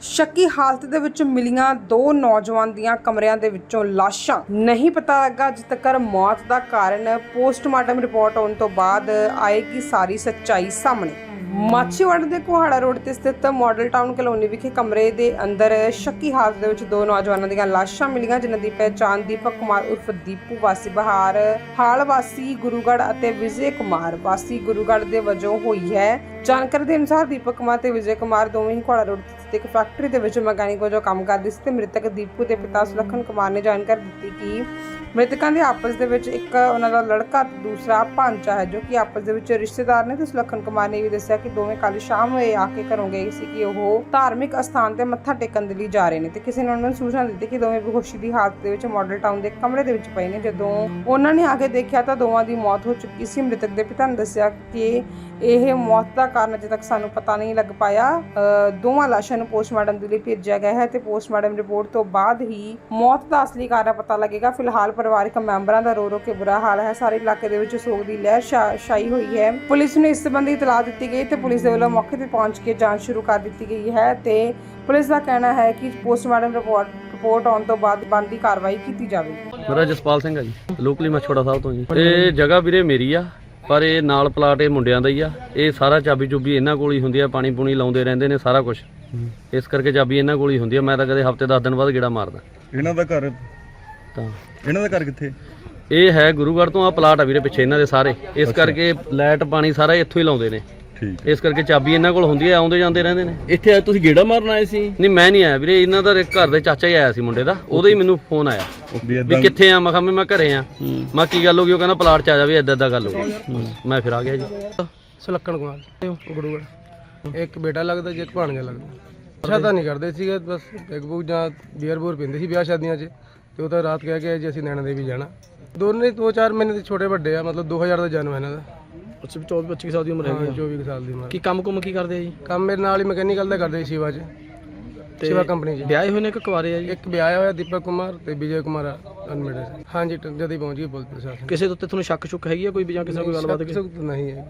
ਸ਼ੱਕੀ ਹਾਲਤ ਦੇ ਵਿੱਚ ਮਿਲੀਆਂ ਦੋ ਨੌਜਵਾਨ ਦੀਆਂ ਕਮਰਿਆਂ ਦੇ ਵਿੱਚੋਂ ਲਾਸ਼ਾਂ। ਨਹੀਂ ਪਤਾ ਲੱਗਾ ਅਜੇ ਤੱਕ ਮੌਤ ਦਾ ਕਾਰਨ ਪੋਸਟਮਾਰਟਮ ਰਿਪੋਰਟ ਆਉਣ ਤੋਂ ਬਾਅਦ ਆਏਗੀ ਸਾਰੀ ਸੱਚਾਈ ਸਾਹਮਣੇ। ਮਾਛੀਵਾੜਾ ਦੇ ਕੁਹਾੜਾ ਰੋਡ ਤੇ ਸਥਿਤ ਮਾਡਲ ਟਾਊਨ ਕਲੋਨੀ ਵਿਖੇ ਕਮਰੇ ਦੇ ਅੰਦਰ ਸ਼ੱਕੀ ਹਾਲਤ ਦੇ ਵਿੱਚ ਦੋ ਨੌਜਵਾਨਾਂ ਦੀਆਂ ਲਾਸ਼ਾਂ ਮਿਲੀਆਂ, ਜਿਨ੍ਹਾਂ ਦੀ ਪਹਿਚਾਣ ਦੀਪਕ ਕੁਮਾਰ ਉਰਫ ਦੀਪੂ ਵਾਸੀ ਬਹਾਰ, ਹਾਲ ਵਾਸੀ ਗੁਰੂਗੜ੍ਹ ਅਤੇ ਵਿਜੇ ਕੁਮਾਰ। ਵਾਸੀ ਗੁਰੂਗੜ੍ਹ ਦੇ ਵਜੋਂ ਹੋਈ ਹੈ। ਜਾਣਕਾਰੀ ਦੇ ਅਨੁਸਾਰ ਦੀਪਕ ਕੁਮਾਰ ਤੇ ਵਿਜੇ ਕੁਮਾਰ ਦੋਵੇਂ ਹੀ ਕੁਹਾੜਾ ਰੋਡ ਤੇ ਇੱਕ ਫੈਕਟਰੀ ਦੇ ਵਿੱਚ ਮਕੈਨਿਕ ਵਜੋਂ ਕੰਮ ਕਰਦੇ ਸੀ ਤੇ ਮ੍ਰਿਤਕ ਦੀਪੂ ਦੇ ਪਿਤਾ ਸੁਲੱਖਣ ਕੁਮਾਰ ਨੇ ਜਾਣਕਾਰੀ ਦਿੱਤੀ ਕਿ ਮ੍ਰਿਤਕਾਂ ਦੇ ਆਪਸ ਦੇ ਵਿੱਚ ਇੱਕ ਉਹਨਾਂ ਦਾ ਲੜਕਾ ਤੇ ਦੂਸਰਾ ਭਾਂਚਾ ਹੈ, ਜੋ ਕਿ ਆਪਸ ਦੇ ਵਿੱਚ ਰਿਸ਼ਤੇਦਾਰ ਨੇ ਤੇ ਸੁਲੱਖਣ ਕੁਮਾਰ ਨੇ ਵੀ ਦੱਸਿਆ ਕਿ ਦੋਵੇਂ ਕੱਲ ਸ਼ਾਮ ਹੋਏ ਆ ਕੇ ਘਰੋਂ ਗਏ ਸੀ ਕਿ ਉਹ ਧਾਰਮਿਕ ਅਸਥਾਨ ਤੇ ਮੱਥਾ ਟੇਕਣ ਦੇ ਲਈ ਜਾ ਰਹੇ ਨੇ ਤੇ ਕਿਸੇ ਨੇ ਉਹਨਾਂ ਨੂੰ ਸੂਚਨਾ ਦਿੱਤੀ ਕਿ ਦੋਵੇਂ ਬੇਹੋਸ਼ੀ ਦੀ ਹਾਲਤ ਦੇ ਵਿੱਚ ਮਾਡਲ ਟਾਊਨ ਦੇ ਕਮਰੇ ਦੇ ਵਿੱਚ ਪਏ ਨੇ। ਜਦੋਂ ਉਹਨਾਂ ਨੇ ਆ ਕੇ ਦੇਖਿਆ ਤਾਂ ਦੋਵਾਂ ਦੀ ਮੌਤ ਹੋ ਚੁੱਕੀ ਸੀ। ਮ੍ਰਿਤਕ ਦੇ ਪਿਤਾ ਨੇ ਦੱਸਿਆ ਕਿ ਇਹ ਮੌਤ ਦਾ ਕਾਰਨ ਅਜੇ ਤੱਕ ਸਾਨੂੰ ਪਤਾ ਨਹੀਂ ਲੱਗ ਪਾਇਆ। ਦੋਵਾਂ ਲਾਸ਼ਾਂ ਨੂੰ ਪੋਸਟਮਾਰਟਮ ਦੇ ਲਈ ਭੇਜਿਆ ਗਿਆ ਹੈ ਤੇ ਪੋਸਟਮਾਰਟਮ ਰਿਪੋਰਟ ਤੋਂ ਬਾਅਦ ਹੀ ਮੌਤ ਦਾ ਅਸਲੀ ਕਾਰਨ ਪਤਾ ਲੱਗੇਗਾ। ਫਿਲਹਾਲ ਪਰਿਵਾਰਕ ਮੈਂਬਰਾਂ ਦਾ ਰੋ ਰੋ ਕੇ ਬੁਰਾ ਹਾਲ ਹੈ। ਸਾਰੇ ਇਲਾਕੇ ਦੇ ਵਿੱਚ ਸੋਗ ਦੀ ਲਹਿਰ ਛਾਈ ਹੋਈ ਹੈ। ਪੁਲਿਸ ਨੂੰ ਇਸ ਸੰਬੰਧੀ ਇਤਲਾਹ ਦਿੱਤੀ ਗਈ ਤੇ ਪੁਲਿਸ ਦੇ ਵੱਲੋਂ ਮੌਕੇ ਤੇ ਪਹੁੰਚ ਕੇ ਜਾਂਚ ਸ਼ੁਰੂ ਕਰ ਦਿੱਤੀ ਗਈ ਹੈ ਤੇ ਪੁਲਿਸ ਦਾ ਕਹਿਣਾ ਹੈ ਕਿ ਪੋਸਟਮਾਰਟਮ ਰਿਪੋਰਟ ਰਿਪੋਰਟ ਆਉਣ ਤੋਂ ਬਾਅਦ ਬਣਦੀ ਕਾਰਵਾਈ ਕੀਤੀ ਜਾਵੇਗੀ। ਮੇਰਾ ਜਸਪਾਲ ਸਿੰਘ ਆ ਜੀ, ਲੋਕਲੀ ਮਛੋੜਾ ਸਾਹਿਬ ਤੋਂ ਜੀ। ਇਹ ਜਗ੍ਹਾ ਵੀਰੇ ਮੇਰੀ ਆ। ਪਰ ਇਹ ਨਾਲ ਪਲਾਟ ਇਹ ਮੁੰਡਿਆਂ ਦਾ ਹੀ ਆ। ਇਹ ਸਾਰਾ ਚਾਬੀ ਚੁਬੀ ਇਹਨਾਂ ਕੋਲ ਹੀ ਹੁੰਦੀ ਆ ਪਾਣੀ ਪੂਣੀ ਲਾਉਂਦੇ ਰਹਿੰਦੇ ਨੇ ਸਾਰਾ ਕੁਝ ਇਸ ਕਰਕੇ ਚਾਬੀ ਇਹਨਾਂ ਕੋਲ ਹੀ ਹੁੰਦੀ ਆ ਮੈਂ ਤਾਂ ਕਦੇ ਹਫ਼ਤੇ 10 ਦਿਨ ਬਾਅਦ ਗੇੜਾ ਮਾਰਦਾ। ਇਹਨਾਂ ਦਾ ਘਰ? ਤਾਂ। ਇਹਨਾਂ ਦਾ ਘਰ ਕਿੱਥੇ? ਇਹ ਹੈ ਗੁਰੂਗੜ੍ਹ ਤੋਂ ਆ ਪਲਾਟ ਆ ਵੀਰੇ ਪਿੱਛੇ ਇਹਨਾਂ ਦੇ ਸਾਰੇ। ਇਸ ਕਰਕੇ ਲਾਈਟ ਪਾਣੀ ਸਾਰਾ ਇੱਥੋਂ ਹੀ ਲਾਉਂਦੇ ਨੇ। ਠੀਕ ਇਸ ਕਰਕੇ ਚਾਬੀ ਇਹਨਾਂ ਕੋਲ ਹੁੰਦੀ ਆ ਆਉਂਦੇ ਜਾਂਦੇ ਰਹਿੰਦੇ ਨੇ। ਇੱਥੇ ਆਏ ਤੁਸੀਂ ਗੇੜਾ ਮਾਰਨ ਆਏ ਸੀ? ਨਹੀਂ ਮੈਂ ਨਹੀਂ ਆਇਆ ਵੀਰੇ ਇਹਨਾਂ ਦਾ ਘਰ ਦੇ ਚਾਚਾ ਹੀ ਆਇਆ ਸੀ ਮੁੰਡੇ ਦਾ ਉਹਦਾ ਹੀ ਮੈਨੂੰ ਫੋਨ ਆਇਆ। ਵੀ ਵੀ ਏਦਾਂ ਕਿੱਥੇ ਆ? ਮੈਂ ਕਿਹਾ ਵੀ ਮੈਂ ਘਰੇ ਆ। ਮੈਂ ਕੀ ਗੱਲ ਹੋ ਗਈ? ਉਹ ਕਹਿੰਦਾ ਪਲਾਟ ਚ ਆ ਜਾ ਵੀ ਏਦਾਂ ਏਦਾਂ ਗੱਲ ਹੋ ਗਈ। ਮੈਂ ਫਿਰ ਆ ਗਿਆ ਜੀ। ਸੁਲੱਖਣ ਕੁਮਾਰ। ਗੁਰੂਗੜ ਇੱਕ ਬੇਟਾ ਲੱਗਦਾ ਜੇ ਇੱਕ ਭਾਣਜਾ ਲੱਗਦਾ। ਅੱਛਾ ਤਾਂ ਨਹੀਂ ਕਰਦੇ ਸੀਗੇ ਬਸ ਇੱਕ ਬੂਕ ਜਾਂ ਬੀਅਰ ਬੂਰ ਪੀਂਦੇ ਸੀ ਵਿਆਹ ਸ਼ਾਦੀਆਂ 'ਚ। ਤੇ ਉਹ ਤਾਂ ਰਾਤ ਕਹਿ ਕੇ ਆਏ ਜੀ ਅਸੀਂ ਨੈਣਾ ਦੇਵੀ ਜਾਣਾ। ਦੋਨੇ ਦੋ ਚਾਰ ਮਹੀਨੇ ਦੇ ਛੋਟੇ ਵੱਡੇ ਆ ਮਤਲਬ 2000 ਦਾ ਜਨਮ ਹੈ ਇਹਨਾਂ ਦਾ। ਅੱਛਾ 24 25 ਸਾਲ ਦੀ ਉਮਰ ਹਾਂ, ਹੈਗੀ ਆ। 24 ਕੁ ਸਾਲ ਦੀ ਉਮਰ। ਕੀ ਕੰਮ ਕੁਮ ਕੀ ਕਰਦੇ ਆ ਜੀ? ਕੰਮ ਮੇਰੇ ਨਾਲ ਹੀ ਮਕੈਨੀਕਲ ਦਾ ਕਰਦੇ ਸੀ ਸ਼ਿਵਾ 'ਚ ਸ਼ਿਵਾ ਕੰਪਨੀ 'ਚ। ਵਿਆਹੇ ਹੋਏ ਨੇ ਕਿ ਕੁਆਰੇ ਆ ਜੀ? ਇੱਕ ਵਿਆਹਿਆ ਹੋਇਆ ਦੀਪਕ ਕੁਮਾਰ ਤੇ ਵਿਜੇ ਕੁਮਾਰ ਅਨਮੇਡਡ ਹਾਂਜੀ ਜਦ ਹੀ ਪਹੁੰਚ ਗਈ ਪੁਲਿਸ ਪ੍ਰਸ਼ਾਸਨ। ਕਿਸੇ ਦੇ ਉੱਤੇ ਤੁਹਾਨੂੰ ਸ਼ੱਕ ਸ਼ੁੱਕ ਹੈਗੀ ਆ ਕੋਈ ਵੀ ਜਾਂ ਕਿਸੇ ਨਾਲ ਕੋਈ ਗੱਲਬਾਤ ਸ਼ੁਕ ਤਾਂ ਨਹੀਂ ਹੈ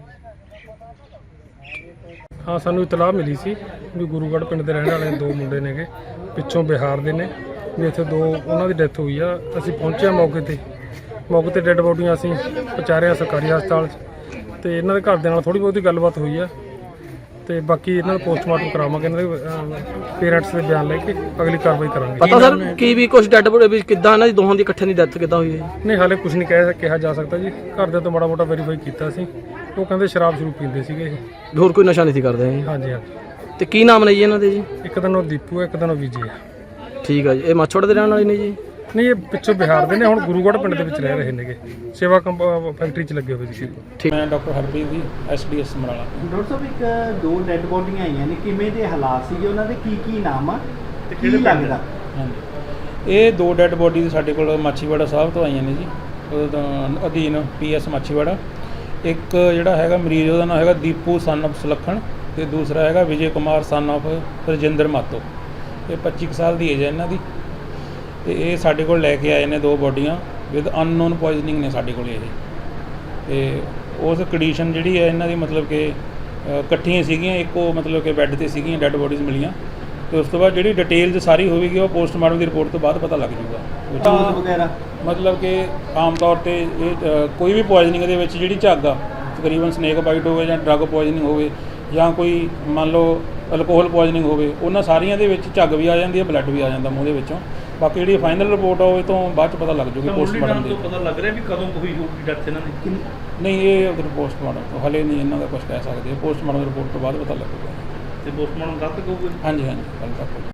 ਹਾਂ ਸਾਨੂੰ ਇਤਲਾਹ ਮਿਲੀ ਸੀ ਵੀ ਗੁਰੂਗੜ੍ਹ ਪਿੰਡ ਦੇ ਰਹਿਣ ਵਾਲੇ ਦੋ ਮੁੰਡੇ ਨੇਗੇ ਪਿੱਛੋਂ ਬਿਹਾਰ ਦੇ ਨੇ ਵੀ ਇੱਥੇ ਦੋ ਉਹਨਾਂ ਦੀ ਡੈਥ ਹੋਈ ਆ। ਅਸੀਂ ਪਹੁੰਚੇ ਹਾਂ ਮੌਕੇ ਤੇ। ਮੌਕੇ ਤੇ ਡੈੱਡ ਬੋਡੀਆਂ ਅਸੀਂ ਪਹੁੰਚਾਰਿਆ ਸਰਕਾਰੀ ਹਸਪਤਾਲ 'ਚ। ਤੇ ਇਹਨਾਂ ਦੇ ਘਰ ਦੇ ਨਾਲ ਥੋੜੀ ਬਹੁਤੀ ਗੱਲਬਾਤ ਹੋਈ ਆ। ਤੇ ਬਾਕੀ ਇਹਨਾਂ ਦਾ ਪੋਸਟਮਾਰਟਮ ਕਰਾਵਾਂਗੇ ਇਹਨਾਂ ਦੇ ਪੇਰੈਂਟਸ ਦੇ ਬਿਆਨ ਲੈ ਕੇ ਅਗਲੀ ਕਾਰਵਾਈ ਕਰਾਂਗੇ। ਪਤਾ ਸਰ ਕੀ ਵੀ ਕੁਝ ਡੈਡ ਬੋਡੀ ਵੀ ਕਿੱਦਾਂ ਇਹਨਾਂ ਦੀ ਦੋਹਾਂ ਦੀ ਇਕੱਠੇ ਦੀ ਡੈਥ ਕਿੱਦਾਂ ਹੋਈ ਹੈ? ਨਹੀਂ ਹਾਲੇ ਕੁਝ ਨਹੀਂ ਕਹਿ ਕਿਹਾ ਜਾ ਸਕਦਾ ਜੀ। ਘਰ ਦੇ ਤੋਂ ਮਾੜਾ ਮੋਟਾ ਵੈਰੀਫਾਈ ਕੀਤਾ ਸੀ। ਉਹ ਕਹਿੰਦੇ ਸ਼ਰਾਬ ਸ਼ੁਰੂ ਪੀਂਦੇ ਸੀਗੇ ਇਹ। ਹੋਰ ਕੋਈ ਨਸ਼ਾ ਨਹੀਂ ਸੀ ਕਰਦੇ? ਜੀ ਹਾਂਜੀ ਹਾਂਜੀ। ਤੇ ਕੀ ਨਾਮ ਨੇ ਜੀ ਇਹਨਾਂ ਦੇ ਜੀ? ਇੱਕ ਦਿਨ ਉਹ ਦੀਪੂ ਹੈ ਇੱਕ ਦਿਨ ਉਹ ਵਿਜੇ ਹੈ। ਠੀਕ ਆ ਜੀ। ਇਹ ਮਾਛੋੜ ਦੇ ਰਹਿਣ ਵਾਲੇ ਨੇ ਜੀ? ਨਹੀਂ ਇਹ ਪਿੱਛੋਂ ਬਿਹਾਰ ਦੇ ਨੇ ਹੁਣ ਗੁਰੂਗੜ੍ਹ ਪਿੰਡ ਦੇ ਵਿੱਚ ਰਹਿ ਰਹੇ ਨੇਗੇ। ਸੇਵਾ ਕੰਪ ਅਹ ਫੈਕਟਰੀ 'ਚ ਲੱਗੇ ਹੋਏ ਸੀ। ਮੈਂ doctor Harpreet ji SDS Samrala. Doctor ਸਾਹਿਬ ਇੱਕ ਦੋ ਡੈੱਡ ਬੋਡੀਆਂ ਆਈਆਂ ਨੇ। ਕਿਵੇਂ ਦੇ ਹਾਲਾਤ ਸੀਗੇ? ਉਹਨਾਂ ਦੇ ਕੀ ਕੀ ਨਾਮ ਆ? ਤੇ ਕੀ ਲੱਗਦਾ? ਹਾਂਜੀ। ਇਹ ਦੋ ਡੈੱਡ ਬੋਡੀ ਸਾਡੇ ਕੋਲ ਮਾਛੀਵਾੜਾ ਸਾਹਿਬ ਤੋਂ ਆਈਆਂ ਨੇ ਜੀ। ਉਹਦਾ ਅਧੀਨ ਪੀਐਸ ਮਾਛੀਵਾੜਾ। ਇੱਕ ਜਿਹੜਾ ਹੈਗਾ ਮਰੀਜ਼ ਉਹਦਾ ਨਾਮ ਹੈਗਾ ਦੀਪੂ ਸਨ of ਸੁਲੱਖਣ। ਤੇ ਦੂਸਰਾ ਹੈਗਾ ਵਿਜੇ ਕੁਮਾਰ ਸਨ of ਰਜਿੰਦਰ ਮਾਤੋ। ਇਹ 25 ਕੁ ਸਾਲ ਦੀ ਏਜ ਹੈ ਇਹਨਾਂ ਦੀ। ਤੇ ਇਹ ਸਾਡੇ ਕੋਲ ਲੈ ਕੇ ਆਏ ਨੇ ਦੋ ਬੋਡੀਆਂ ਵਿਦ ਅਨਨੋਨ ਪੋਇਜ਼ਨਿੰਗ ਨੇ ਸਾਡੇ ਕੋਲ ਇਹ। ਤੇ ਉਸ ਕੰਡੀਸ਼ਨ ਜਿਹੜੀ ਹੈ ਇਹਨਾਂ ਦੀ ਮਤਲਬ ਕਿ ਇਕੱਠੀਆਂ ਸੀਗੀਆਂ ਇੱਕੋ ਮਤਲਬ ਕਿ ਬੈੱਡ ਤੇ ਸੀਗੀਆਂ ਡੈੱਡ ਬੋਡੀਜ਼ ਮਿਲੀਆਂ। ਤੇ ਉਸ ਤੋਂ ਬਾਅਦ ਜਿਹੜੀ ਡਿਟੇਲ ਸਾਰੀ ਹੋਵੇਗੀ ਉਹ ਪੋਸਟਮਾਰਟਮ ਦੀ ਰਿਪੋਰਟ ਤੋਂ ਬਾਅਦ ਪਤਾ ਲੱਗ ਜੂਗਾ ਵਗੈਰਾ? ਮਤਲਬ ਕਿ ਆਮ ਤੌਰ ਤੇ ਇਹ ਕੋਈ ਵੀ ਪੋਇਜ਼ਨਿੰਗ ਦੇ ਵਿੱਚ ਜਿਹੜੀ ਝੱਗ ਆ ਤਕਰੀਬਨ ਸਨੇਕ ਬਾਈਟ ਹੋਵੇ ਜਾਂ ਡਰੱਗ ਪੋਇਜ਼ਨਿੰਗ ਹੋਵੇ ਜਾਂ ਕੋਈ ਮੰਨ ਲਓ ਅਲਕੋਹਲ ਪੋਇਜ਼ਨਿੰਗ ਹੋਵੇ ਉਹਨਾਂ ਸਾਰੀਆਂ ਦੇ ਵਿੱਚ ਝੱਗ ਵੀ ਆ ਜਾਂਦੀ ਹੈ ਬਲੱਡ ਵੀ ਆ ਜਾਂਦਾ ਮੂੰਹ ਦੇ ਵਿੱਚੋਂ। ਬਾਕੀ ਜਿਹੜੀ ਫਾਈਨਲ ਰਿਪੋਰਟ ਆ ਉਹ ਇਹ ਤੋਂ ਬਾਅਦ ਚ ਪਤਾ ਲੱਗ ਜੂਗੀ ਪੋਸਟਮਾਰਟਮ ਦੇ। ਪਤਾ ਲੱਗ ਰਿਹਾ ਵੀ ਕਦੋਂ ਹੋਈ ਹੋਊਗੀ ਡੈਥ ਇਹਨਾਂ ਦੀ? ਨਹੀਂ ਇਹ ਅਗਰ ਪੋਸਟਮਾਰਟਮ ਤੋਂ। ਹਲੇ ਨਹੀਂ ਇਹਨਾਂ ਦਾ ਕੁਝ ਕਹਿ ਸਕਦੇ। ਪੋਸਟਮਾਰਟਮ ਰਿਪੋਰਟ ਤੋਂ ਬਾਅਦ ਪਤਾ ਲੱਗੂਗਾ। ਤੇ ਪੋਸਟਮਾਰਟਮ ਕੱਲ ਤੱਕ ਹੋਊਗਾ? ਹਾਂਜੀ ਹਾਂਜੀ ਕੱਲ੍ਹ ਤੱਕ